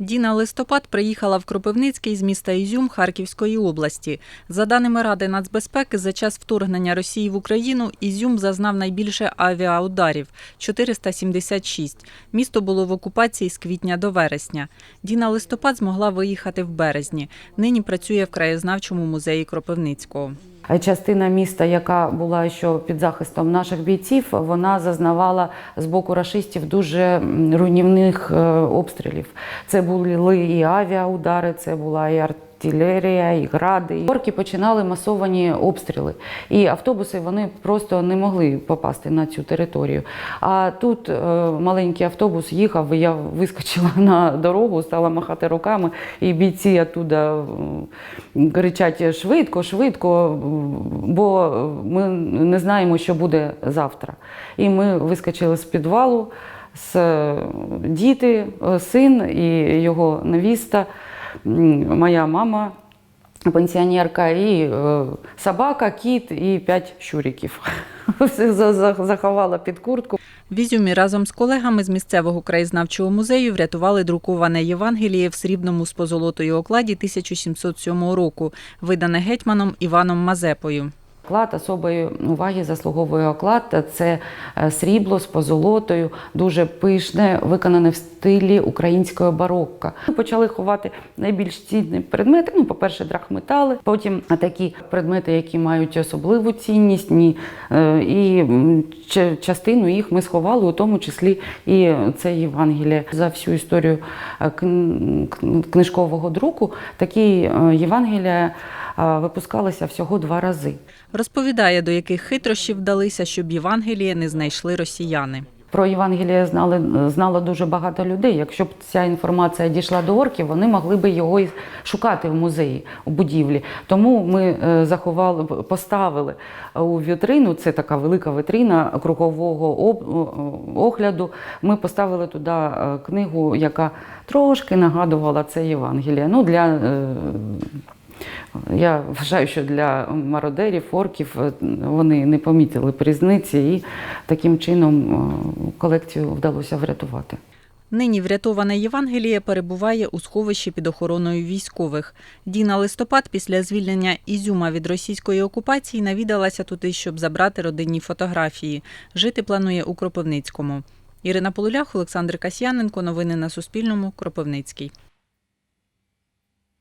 Діна Листопад приїхала в Кропивницький з міста Ізюм Харківської області. За даними Ради нацбезпеки, за час вторгнення Росії в Україну Ізюм зазнав найбільше авіаударів 476. Місто було в окупації з квітня до вересня. Діна Листопад змогла виїхати в березні. Нині працює в краєзнавчому музеї Кропивницького. Частина міста, яка була ще під захистом наших бійців, вона зазнавала з боку рашистів дуже руйнівних е, обстрілів. Це були і авіаудари, це була і артилерія, і гради. Орки починали масовані обстріли. І автобуси вони просто не могли попасти на цю територію. А тут е, маленький автобус їхав, я вискочила на дорогу, стала махати руками, і бійці оттуда кричать швидко, швидко, бо ми не знаємо, що буде завтра. І ми вискочили з підвалу, з е, діти, е, син і його невіста, моя мама. Пенсіонерка, і е, собака, кіт і п'ять за- заховала під куртку. В Ізюмі разом з колегами з місцевого краєзнавчого музею врятували друковане Євангеліє в срібному з позолотою окладі 1707 року, видане гетьманом Іваном Мазепою. Оклад особої уваги заслуговує оклад. Це е, срібло з позолотою, дуже пишне, виконане в стилі українського барокко. Ми почали ховати найбільш цінні предмети. Ну, по-перше, драхметали, потім такі предмети, які мають особливу цінність. Ні. Е, І частину їх ми сховали, у тому числі і це Євангеліє. За всю історію е, кн- кн- книжкового друку такі Євангелія випускалися всього два рази. Розповідає, до яких хитрощів вдалися, щоб Євангеліє не знайшли росіяни. Про Євангеліє знали знало дуже багато людей. Якщо б ця інформація дійшла до орків, вони могли би його і шукати в музеї у будівлі. Тому ми е, заховали, поставили у вітрину. Це така велика вітрина кругового огляду. Ми поставили туди е, книгу, яка трошки нагадувала це Євангеліє. Ну для е, я вважаю, що для мародерів, орків е, вони не помітили різниці і таким чином е, колекцію вдалося врятувати. Нині врятоване Євангеліє перебуває у сховищі під охороною військових. Діна Листопад після звільнення Ізюма від російської окупації навідалася туди, щоб забрати родинні фотографії. Жити планує у Кропивницькому. Ірина Полулях, Олександр Касьяненко. Новини на Суспільному. Кропивницький.